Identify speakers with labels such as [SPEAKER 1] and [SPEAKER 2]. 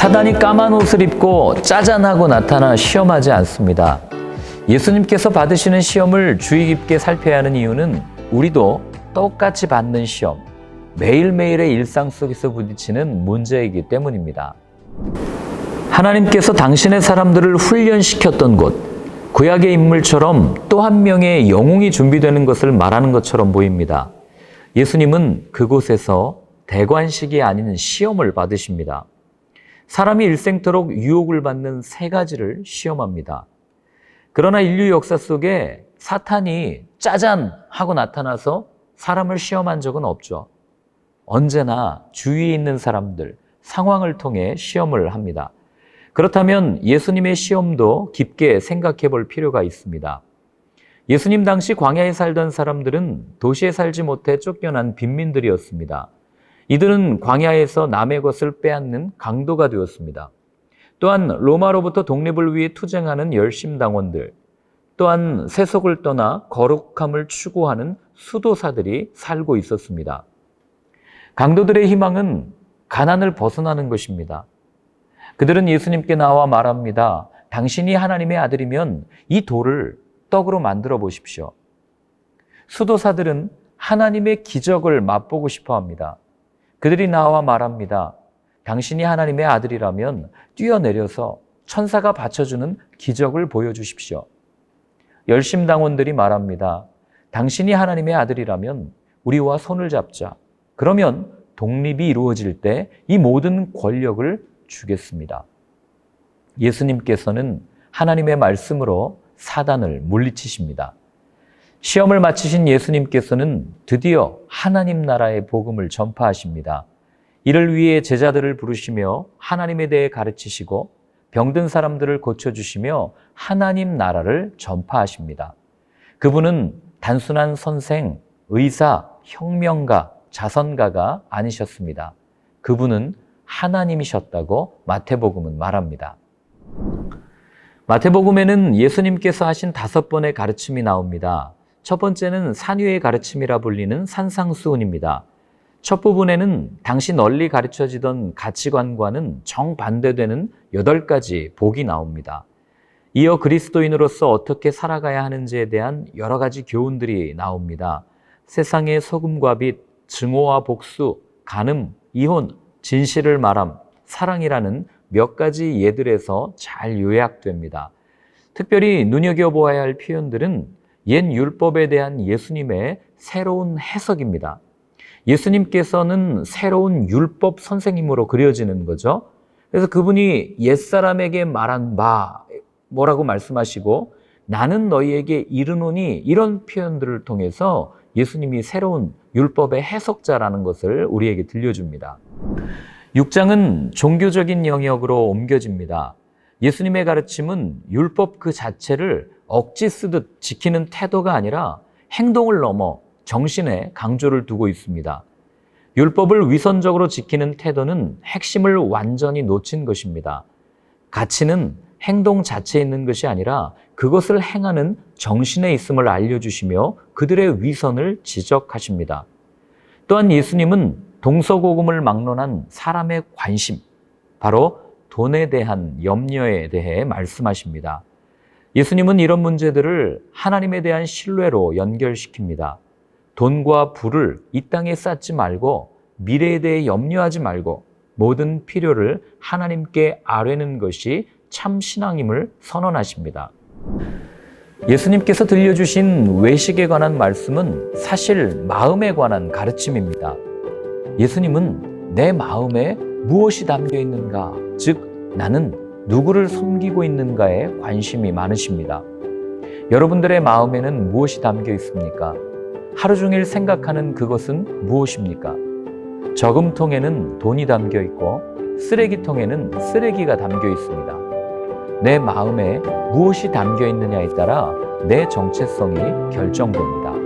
[SPEAKER 1] 사단이 까만 옷을 입고 짜잔하고 나타나 시험하지 않습니다. 예수님께서 받으시는 시험을 주의 깊게 살펴야 하는 이유는 우리도 똑같이 받는 시험, 매일매일의 일상 속에서 부딪히는 문제이기 때문입니다. 하나님께서 당신의 사람들을 훈련시켰던 곳, 구약의 인물처럼 또 한 명의 영웅이 준비되는 것을 말하는 것처럼 보입니다. 예수님은 그곳에서 대관식이 아닌 시험을 받으십니다. 사람이 일생토록 유혹을 받는 세 가지를 시험합니다. 그러나 인류 역사 속에 사탄이 짜잔 하고 나타나서 사람을 시험한 적은 없죠. 언제나 주위에 있는 사람들, 상황을 통해 시험을 합니다. 그렇다면 예수님의 시험도 깊게 생각해 볼 필요가 있습니다. 예수님 당시 광야에 살던 사람들은 도시에 살지 못해 쫓겨난 빈민들이었습니다. 이들은 광야에서 남의 것을 빼앗는 강도가 되었습니다. 또한 로마로부터 독립을 위해 투쟁하는 열심당원들, 또한 세속을 떠나 거룩함을 추구하는 수도사들이 살고 있었습니다. 강도들의 희망은 가난을 벗어나는 것입니다. 그들은 예수님께 나와 말합니다. 당신이 하나님의 아들이면 이 돌을 떡으로 만들어 보십시오. 수도사들은 하나님의 기적을 맛보고 싶어 합니다. 그들이 나와 말합니다. 당신이 하나님의 아들이라면 뛰어내려서 천사가 받쳐주는 기적을 보여주십시오. 열심당원들이 말합니다. 당신이 하나님의 아들이라면 우리와 손을 잡자. 그러면 독립이 이루어질 때 이 모든 권력을 주겠습니다. 예수님께서는 하나님의 말씀으로 사단을 물리치십니다. 시험을 마치신 예수님께서는 드디어 하나님 나라의 복음을 전파하십니다. 이를 위해 제자들을 부르시며 하나님에 대해 가르치시고 병든 사람들을 고쳐주시며 하나님 나라를 전파하십니다. 그분은 단순한 선생, 의사, 혁명가, 자선가가 아니셨습니다. 그분은 하나님이셨다고 마태복음은 말합니다. 마태복음에는 예수님께서 하신 다섯 번의 가르침이 나옵니다. 첫 번째는 산위의 가르침이라 불리는 산상수훈입니다. 첫 부분에는 당시 널리 가르쳐지던 가치관과는 정반대되는 여덟 가지 복이 나옵니다. 이어 그리스도인으로서 어떻게 살아가야 하는지에 대한 여러 가지 교훈들이 나옵니다. 세상의 소금과 빛, 증오와 복수, 간음, 이혼, 진실을 말함, 사랑이라는 몇 가지 예들에서 잘 요약됩니다. 특별히 눈여겨보아야 할 표현들은 옛 율법에 대한 예수님의 새로운 해석입니다. 예수님께서는 새로운 율법 선생님으로 그려지는 거죠. 그래서 그분이 옛사람에게 말한 바, 뭐라고 말씀하시고, 나는 너희에게 이르노니 이런 표현들을 통해서 예수님이 새로운 율법의 해석자라는 것을 우리에게 들려줍니다. 6장은 종교적인 영역으로 옮겨집니다. 예수님의 가르침은 율법 그 자체를 억지 쓰듯 지키는 태도가 아니라 행동을 넘어 정신에 강조를 두고 있습니다. 율법을 위선적으로 지키는 태도는 핵심을 완전히 놓친 것입니다. 가치는 행동 자체에 있는 것이 아니라 그것을 행하는 정신에 있음을 알려주시며 그들의 위선을 지적하십니다. 또한 예수님은 동서고금을 막론한 사람의 관심, 바로 돈에 대한 염려에 대해 말씀하십니다. 예수님은 이런 문제들을 하나님에 대한 신뢰로 연결시킵니다. 돈과 부를 이 땅에 쌓지 말고 미래에 대해 염려하지 말고 모든 필요를 하나님께 아뢰는 것이 참 신앙임을 선언하십니다. 예수님께서 들려주신 외식에 관한 말씀은 사실 마음에 관한 가르침입니다. 예수님은 내 마음에 무엇이 담겨 있는가, 즉, 나는 누구를 섬기고 있는가에 관심이 많으십니다. 여러분들의 마음에는 무엇이 담겨 있습니까? 하루 종일 생각하는 그것은 무엇입니까? 저금통에는 돈이 담겨 있고 쓰레기통에는 쓰레기가 담겨 있습니다. 내 마음에 무엇이 담겨 있느냐에 따라 내 정체성이 결정됩니다.